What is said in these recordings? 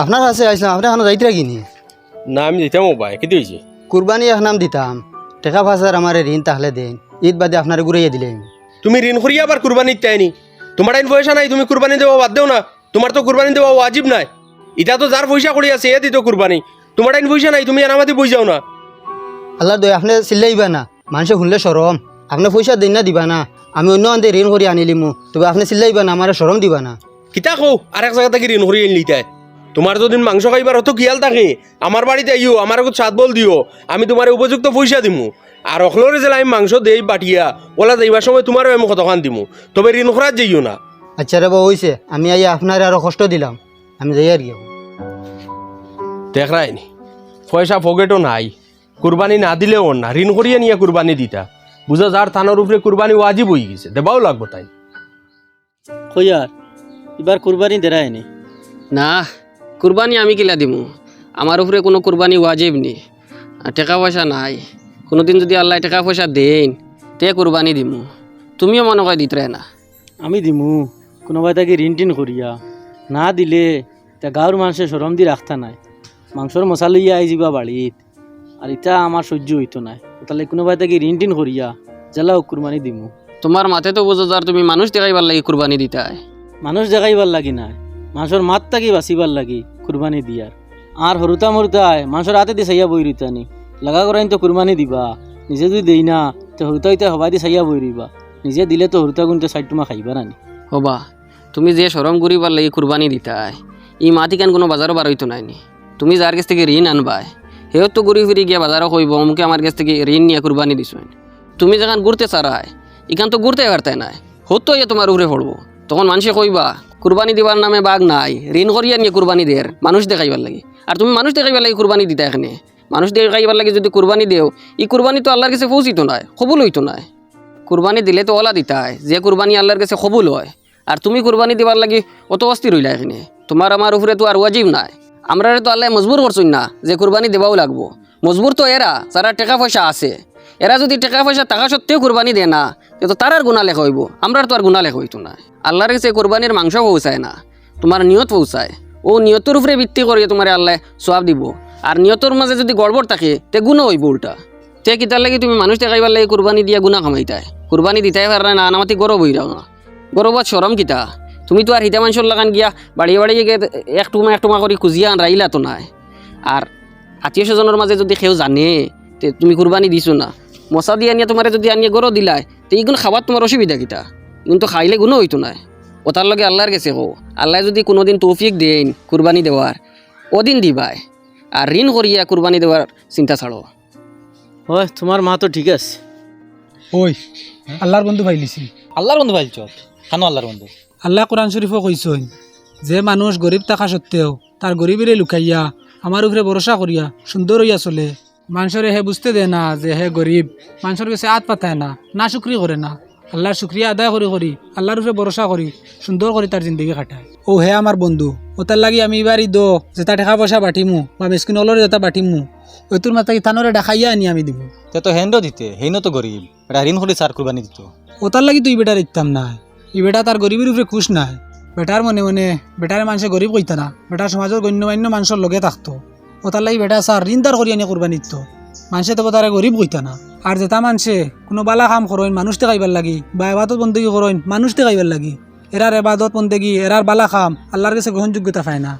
আপনার কাছে আসলাম আপনি এখন যাইতে কিনি না? আমি দিতাম ভাই কেটে হয়েছে কুরবানি এখন নাম দিতাম। টেকা ফাঁসার আমার ঋণ তাহলে দেন। ঈদ বাদে আপনার ঘুরাইয়া দিলেন। তুমি ঋণ করি আবার কুরবানি চাইনি তোমার আইন পয়সা নাই তুমি কুরবানি দেওয়া বাদ দেও না। তোমার তো কুরবানি দেওয়া ওয়াজিব নাই। এটা তো যার পয়সা করি আছে এ দিত কুরবানি। তোমার আইন পয়সা নাই তুমি আনামাতি বই যাও না। আল্লাহ দয় আপনি চিল্লাইবা না। মানুষে শুনলে সরম আপনি পয়সা দিন না দিবা না। আমি অন্য আনতে ঋণ করে আনিলিমু। তবে আপনি চিল্লাইবা না আমার সরম দিবা না। কিতা কও আর এক জায়গা থেকে ঋণ করি আনলি তাই তোমার যদি মাংস খাইবার অত কিয়াল থাকে আমার বাড়িতে আইও আমার আগত সাত বল দিও আমি তোমার উপযুক্ত পয়সা দিমু। আর অখলরে জেলা আমি মাংস দেই বাটিয়া ওলা যাইবার সময় তোমারও আমি কতখান দিমু। তবে ঋণ করার যাইও না। আচ্ছা রে বাবা হয়েছে আমি আইয়া আপনার আরও কষ্ট দিলাম। আমি যাই আর কি দেখ রাইনি পয়সা পকেটও নাই কুরবানি না দিলেও না ঋণ করিয়া নিয়ে কুরবানি দিতা। বুঝো যার থানোর উপরে কুরবানি ওয়াজিব হয়ে গেছে দেবাও লাগবো তাই। কইয়ার এবার কুরবানি দেরায় নি না কুরবানি আমি কিলা দিমু। আমার উপরে কোনো কুরবানি ওয়াজিব নি আর টাকা পয়সা নাই। কোনোদিন যদি আল্লাহ টাকা পয়সা দেন তে কুরবানি দিমু। তুমিও মনে হয় দিতে না। আমি দিমু। কোনোবাই তাকে ঋণ টিন করিয়া। না দিলে তা গাঁৱৰ মানুষে সরম দি রাখতা নাই। মাংসর মশা লইয়া আই যাবা বাড়িত আর ইটা আমার সহ্য হইতো নাই। তাহলে কোনোবাই তাকে ঋণ টিন করিয়া জ্বালাও কুরবানি দিমু। তোমার মাথে তো বুঝো যার তুমি মানুষ দেখাইবার লাগি কুরবানি দিতাই। মানুষ দেখাইবার লাগি নাই। মানুষের মাত তাকে বাঁচিবার লাগি। কুরবানি দিয়ার। আর হরুতা মরুতায় মানুষের হাতে দি চাইয়া বই রইতানি লাগা করাইন তো কুরবানি দিবা। নিজে যদি দেই না, তো হরুতা হইতে হবাই দি চাইয়া বই রইবা নিজে দিলে তো হরুতা গুণ তো সাইড তোমা খাইবা নানি হবা, তুমি যে সরম করিবার লাগি কুরবানি দিতাই, ই মাটি কেন কোনো বাজারও বার হইতো নাইনি তুমি যার কাছ থেকে ঋণ আনবাই, সেও তো ঘুরি ফিরি গিয়া বাজারও কইব, অমুকে আমার কাছ থেকে ঋণ নিয়ে কুরবানি দিছো তুমি যখন ঘুরতে চারাই, ইখান তো ঘুরতে পারতাই নাই হতো তোমার উপরে পড়ব। তখন মানুষে কইবা, কুরবানি দিবার নামে বাঘ নাই, ঋণ করিয়া নিয়ে কুরবানি দের মানুষ দেখাইবার লাগি। আর তুমি মানুষ দেখাইবার লাগি কুরবানি দিতা এখানে। মানুষ দেখাইবার লাগি যদি কুরবানি দেও, ই কুরবানি তো আল্লাহর কাছে পৌঁছিত নাই কবুল হইতো নাই কুরবানি দিলে তো ওলা দিতাই যে কুরবানি আল্লাহর কাছে কবুল হয়। আর তুমি কুরবানি দিবার লাগি অত অস্থির হইলা এখানে। তোমার আমার উপরে তো আর ওয়াজিব নাই। আমরা তো আল্লাহ মজবুর করছুন না যে কুরবানি দেবাও লাগবো। মজবুর তো এরা, যারা টাকা পয়সা আছে। এরা যদি টাকা পয়সা টাকা সত্ত্বেও কুরবানি দেয় না তো তার আর গুণা লেখা হইব। আমরা তো আর গুণা লেখা হইতো না। আল্লাহর কাছে কোরবানির মাংস পৌঁছায় না। তোমার নিয়ত পৌঁছায়। ও নিয়তের উপরে ভিত্তি করিয়ে তোমার আল্লাহ সব দিব। আর নিয়তর মাঝে যদি গড়বড় থাকে, তে গুণও হইব উল্টা। তে কিতার লাগি তুমি মানুষ দেখাইবার লাগি কুরবানি দিয়া গুণা কামাইতাই কুরবানি দিতাই পার না আনামাতি গরব হই না। গরবত সরম কিতা? তুমি তো আর হিতা মানুষের লাগান গিয়া বাড়িয়ে বাড়িয়ে গিয়ে এক টুমা এক টুমা করে আন রাইলা তো নাই। আর আত্মীয় স্বজনের মাঝে যদি কেউ জানে, তে তুমি কুরবানি দিছো না। মশা দিয়ে আনিয়া তোমার যদি আনিয়ে গরো দিলাই তো এইগুলো খাবার তোমার অসুবিধা কিতা কিন্তু খাইলে গুণও হইতো নাই। ও তার লগে আল্লাহর গেছে কো আল্লাহ যদি কোনোদিন তৌফিক দেন কুরবানি দেওয়ার ওদিন দিবাই আর ঋণ করিয়া কুরবানি দেওয়ার চিন্তা ছাড়ো। হয় তোমার মা তো ঠিক আছে। ওই আল্লাহর বন্ধু পাইলিছি আল্লাহর বন্ধু ভাইছ খানো আল্লাহর বন্ধু? আল্লাহ কোরআন শরীফও কইসইন যে মানুষ গরিব থাকা সত্ত্বেও তার গরিবেরে লুকাইয়া আমার উপরে ভরসা করিয়া সুন্দর হইয়া চলে। মানুষের হে বুঝতে দেয় না যে হে গরিব। মানুষের কাছে আত পাতায় না না শুক্রি করে না। আল্লাহর শুক্রিয়া আদায় করি করি আল্লাহর উপরে ভরসা করি সুন্দর করে তার জিন্দগি কাটায়। ও হে আমার বন্ধু ও তার লাগি আমি এবার দো যে তা টাকা পয়সা বাটিমু বা মেসকিন অলরে যেটা বাটিমু ওই তোর মাথা ইথানরে দেখাইয়া আনি আমি দিব তে তো হেন্ড দিতে হেইন তো গরিব এটা ঋণ করে সার কুরবানি দিত। ও তার লাগি তুই বেটার ইত্তাম না ই বেটা তার গরিবের উপরে খুশ নাই। বেটার মনে মনে বেটারে মানুষে গরিব কইতা না বেটার সমাজের গণ্যমান্য মানুষের লগে থাকতো। ও তার লাগি বেটা সার ঋণ তার করি আনি কোরবানি দিত। মানুষে তো তারে গরিব কইতা না। আর যেটা মানুষে কোনো বালা কাম করেন মানুষ দেখাইবার লাগি। বা এবাদত বন্দী করেন মানুষ দেখাইবার লাগি। এরার এবাদত বন্দেগি এরার বালা খাম আল্লাহর কাছে গ্রহণযোগ্যতা পায় না।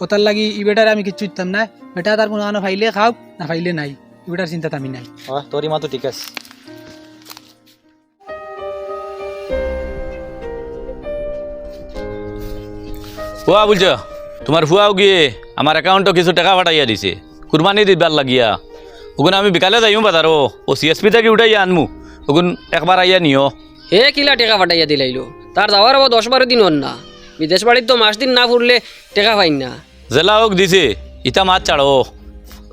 ও তার লাগি ই বেটারে আমি কিচ্ছু ইত্তাম না। বেটা তার কোনো আনো ফাইলে খাও না ফাইলে নাই। ই বেটার চিন্তা আমি নাই। তোরই মা তো ঠিক আছে। ফুয়া বলছ তোমার ফুয়াও গিয়ে আমার অ্যাকাউন্টও কিছু টাকা পাঠাইয়া দিছে। কুরবানি দিবার লাগিয়া। ওগুন আমি বিকালে যাইও বাজারও। ও সিএসপি থেকে উঠাইয়া আনমু। ওগুন একবার আইয়া নিও। হে কিলা টেকা ফাটাইয়া দিলাইলো? তার যাওয়ার আবার দশ বারো দিন হন না। বিদেশ বাড়ির তো মাস দিন না ফুরলে টেকা পাইন না। জেলা হোক দিছে ইটা মাছ ছাড়ো।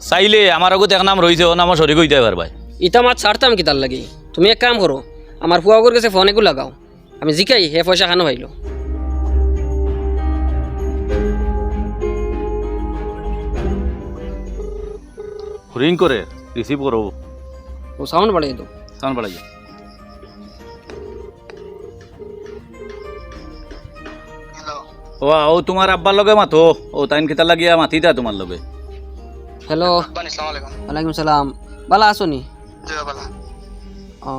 চাইলে আমার আগত এক নাম রয়েছে ও নাম সরি কইতে পারবাই ইটা মাছ ছাড়তাম কি তার লাগি? তুমি এক কাম করো আমার ফুয়াগর কাছে ফোনে লাগাও। আমি জিকাই হে পয়সা খানো পাইলো রিং করে রিসিভ করো ও সাউন্ড বাড়াই তো সাউন্ড বাড়াইয়া ও ও তোমার আব্বার লগে মাতো ও তাইন কিতা লাগিয়া মাতি দা তোমার লগে হ্যালো ওয়ালাইকুম সালাম বালা আছো নি ও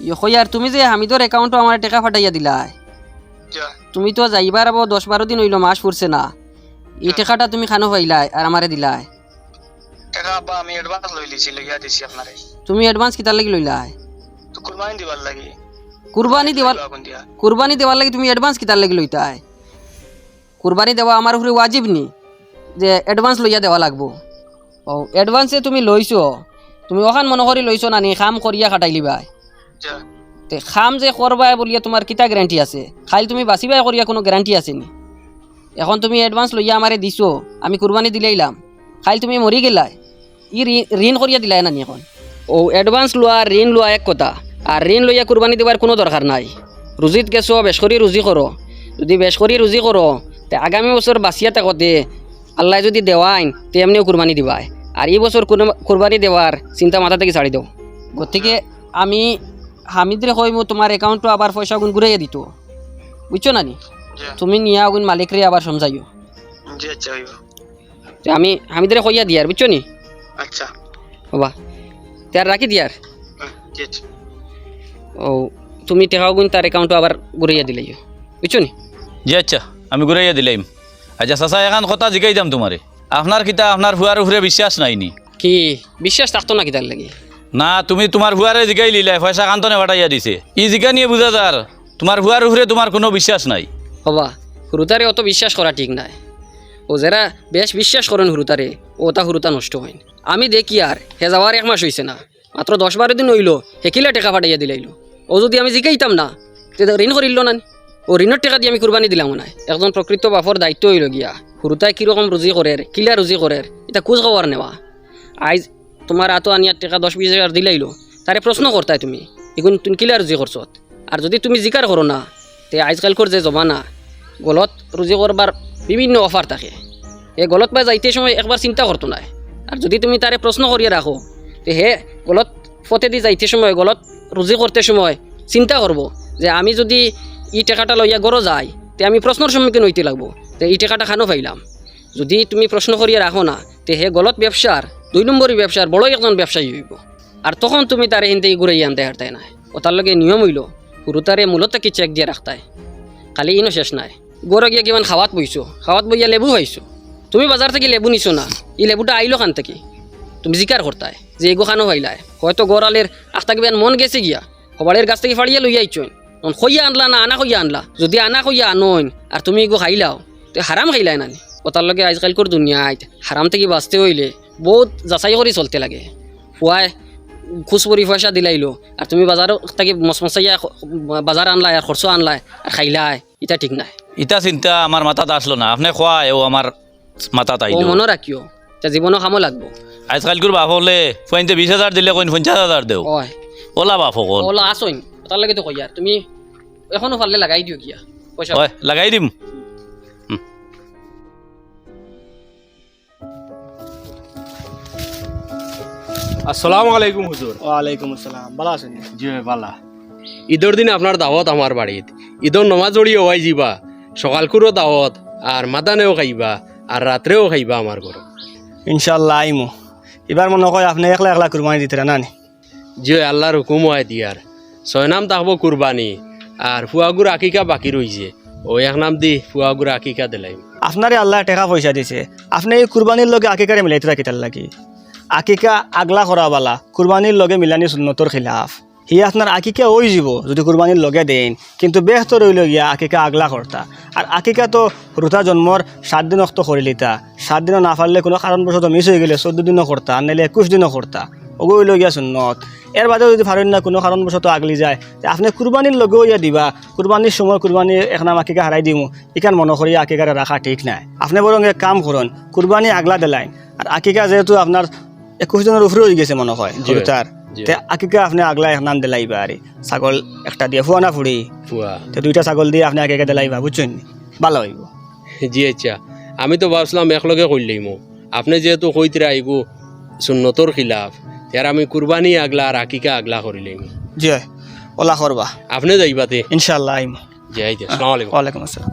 ইয়ে কইয়ার তুমি যে হামিদর একাউন্টও আমার টাকা ফাটাইয়া দিলাই তুমি তো যাইবার আবার দশ বারো দিন হইল মাস পড়ছে না এই টাকাটা তুমি খানো পাইলাই আর আমারে দিলাই টাকা আব্বা আমি অ্যাডভান্স লই লিছি লইয়া দিছি আপনারে তুমি অ্যাডভান্স কিতার লাগি লইলাই তো কুরবানি দিবার লাগি। কুরবানি দিয়া? কুরবানি দেওয়ার লাগি তুমি অ্যাডভান্স কিতার লাগি লইতাই। কুরবানি দেওয়া আমার উপরে ওয়াজিব নি? যে অ্যাডভান্স লইয়া দেওয়া লাগবো। ও অ্যাডভান্সে তুমি লইছো তুমি ওখান মনে করি লইছো না নি খাম করিয়া কাটাই লিবাই। যা। তে খাম যে করবাই বলিয়া তোমার কিতা গ্যারান্টি আছে। খাইল তুমি বাঁচিবাই করিয়া কোনো গ্যারান্টি আছে নি? এখন তুমি অ্যাডভান্স লইয়া আমারে দিছো। আমি কুরবানি দিলাইলাম খাইল তুমি মরি গেলাই। ই ঋণ- করিয়া দিলাই না নি এখন। ও অ্যাডভান্স লোৱা ঋণ লোৱা এক কথা। আর ঋণ লইয়া কুরবানি দেওয়ার কোনো দরকার নাই। রুজিত গেছো বেশ করি রুজি করো যদি বেশ করি রুজি করো তে আগামী বছর বাঁচিয়া থাকতে আল্লাহ যদি দেওয়াইন তে এমনিও কুরবানি দিবাই। আর এই বছর কুরবানি দেওয়ার চিন্তা মাথা থেকে ছাড়ি দেও। গতিকে আমি হামিদরে কইমু তোমার একাউন্টও আবার পয়সা গুণ ঘুরাইয়া দিত। বুঝছ না নি? তুমি নিয়া গুণ মালিকরে আবার সমঝাইও। আচ্ছা আমি হামিদরে কইয়া দিয়ার বুঝছ নি? আচ্ছা। বাবা তে আর রাখি দিয়ার? ও তুমি টেকাও গুণ তার একাউন্টও আবার ঘুরাইয়া দিলাইও বুঝছ নি? জি আচ্ছা আমি ঘুরাইয়া দিলাম। আচ্ছা চাচা এখন কথা জিগাই দাম তোমারে। আপনার কিতা আপনার হুয়ার উপরে বিশ্বাস নাই নি? কি বিশ্বাস থাকতো না কি তার লাগি? না তুমি তোমার হুয়ারে জিগাই লিলাই পয়সা কান্তনে বাটাইয়া দিছে। ই জিগা নিয়ে বুঝা যার তোমার হুয়ার উপরে তোমার কোনো বিশ্বাস নাই। হবা হুরুতারে অত বিশ্বাস করা ঠিক নাই। ও যারা বেশ বিশ্বাস করেন হুরুতারে ও তা হুরুতা নষ্ট হয় আমি দেখি আর, হে যাওয়ার এক মাস হয়েছে না। মাত্র দশ বারো দিন হইল হেকিলা টেকা পাঠাইয়া দিলাইলো ও যদি আমি জিকাইতাম না ঋণ করিল না। ও ঋণের টাকা দিয়ে আমি কুরবানি দিলাম না। একজন প্রকৃত বাপর দায়িত্ব হইল গিয়া। হুরুতাই কীরকম রুজি করে কিলা রুজি করে এটা খোঁজ খবর নেওয়া আইজ তোমার আতো আনিয়ার টাকা দশ বিশ হাজার দিলাইলো তারে প্রশ্ন করতাই তুমি এগুন তুমি কিলা রুজি করছত আর যদি তুমি জিকার করো না, তে আজকালকর যে জমানা, গলত রুজি করবার বিভিন্ন অফার থাকে। এই গলত বা যাইতে সময় একবার চিন্তা করতো নাই। আর যদি তুমি তারে প্রশ্ন করিয়া রাখো তে হে, গলত ফতে দি যাইতে সময়, গলত রুজি করতে সময়, চিন্তা করব যে আমি যদি ই টাকাটা লইয়া গড়ো যাই তে আমি প্রশ্নের সম্মুখীন হইতে লাগবো তে এই টাকাটা খানো পাইলাম যদি তুমি প্রশ্ন করিয়া রাখো না, তে হে, গলত ব্যবসার দুই নম্বরই ব্যবসার বড় একজন ব্যবসায়ী হইব। আর তখন তুমি তারে হিনতে ঘুরে আনতে হারতাই নাই। ও লগে নিয়ম হইল গুরুতারে মূলত কি চেক দিয়ে রাখতাই খালি ইনো শেষ নাই। গড়ে গিয়ে কিমান খাওয়াত বইছো খাওয়াত বইয়া লেবু খাইছো। তুমি বাজার থেকে লেবু নিছো না, এই লেবুটা আইলো খান থেকে? তুমি জিকার করতাই যে এগো খানো পাইলাই হয়তো গড়ালের আখতা কিবা মন গেছে গিয়া সবারের গাছ থেকে ফাড়িয়া লইয়া আইছইন খইয়া আনলা না আনা খইয়া আনলা, যদি আনা খইয়া আনইন আর তুমি এগো খাইলাও, তো হারাম খাইলাই নানি। ওটার লগে আজকালকর দুনিয়ায় হারাম থেকে বাঁচতে হইলে বহুত যাচাই করে চলতে লাগে। ফুয়াই খুচ পরি পয়সা দিলাইলো আর তুমি বাজার থেকে মচমচাইয়া বাজার আনলাই আর খরচ আনলাই আর খাইলাই এটা ঠিক নাই। ইটা চিন্তা আমার মাথাত আসলো না। আপনি খোয়া ও আমার মাথাত ও আইলো মনে রাখিও তা জীবনও কামো লাগবো। আজকালকুর বাপ হলে ফাইনতে বিশ হাজার দিলে কইন পঞ্চাশ হাজার দেও। ওই ওলা বাপ সকল ওলা আসইন তার লাগে তো কইয়া তুমি এখনও পারলে লাগাই দিও গিয়া পয়সা হয় লাগাই দিম। আসসালামু আলাইকুম হুজুর। ওয়ালাইকুম আসসালাম ভালো আছেন? জি বালা ঈদের দিন আপনার দাওয়াত আমার বাড়িত ঈদর নমাজ জড়িয়ে হওয়াই যাবা সকালকুরও দাওয়াত আর মাদানেও খাইবা। আর রাত্রেও খাইবা আমার ঘর। ইনশাল্লাহ আইমু। এবার মনে হয় আপনি একলা একলা কুরবানি দিতে না নি জি আল্লাহর হুকুম হয় দিয়ার ছয় নাম থাকব কুরবানি আর ফুয়াগুর আকিকা বাকি রইছে। ও এক নাম দি ফুয়াগুর আকিকা দিলাই। আপনারে আল্লাহ টাকা পয়সা দিছে। আপনি এই কুরবানির লগে আকিকারে মিলাইতে রাখি তার লাগি। আকিকা আগলা করা বালা কুরবানির লগে মিলানি সুন্নতর খিলাফ। হি আপনার আকিকা ওই যাব যদি কুরবানির লগে দেন কিন্তু বেহতর রইল গিয়া আকিকা আগলা করতা আর আকিকা তো রুতা জন্মর সাত দিন অক্ত করে লিতা সাত দিনও না পারলে কোনো কারণবশত মিস হয়ে গেলে চোদ্দ দিনও করতা আর নাইলে একুশ দিনও করতা ওগো হইল গিয়া সুন্নত এর বাদেও যদি পারেন না কোনো কারণবশত আগলি যায় আপনি কুরবানির লগেও ইয়া দিবা। কুরবানির সময় কুরবানি একনাম আকিকা হারাই দিমু ইকান মনে করি আকিকারে রাখা ঠিক নাই। আপনি বরং এক কাম করুন কুরবানি আগলা দিলাইন। আর আকিকা যেহেতু আপনার একুশ দিনের উপরে হয়ে গেছে মনে হয়। তার। তে আকিকা আপনি আগলা একনাম দিলাইবা আরে? ছাগল একটা দিয়ে ফুয়ানা ফুড়ি? ফুয়া। তো দুইটা ছাগল দিয়ে আপনি আকিকা দিলাইবা বুঝছেন? ভালো হইব। জি আচ্ছা। আমি তো ভাবছিলাম একলগে করলেইমো আপনি যেহেতু কইতরা আইগো সুন্নতর খিলাফ তার আমি কুরবানি আগলা আর আকিকা আগলা করিলাম জি ওলা করবা। আপনি যাইবাতে ইনশাল্লাহ আইম। জি আইতে। আসসালামু আলাইকুম। ওয়ালাইকুম আসসালাম।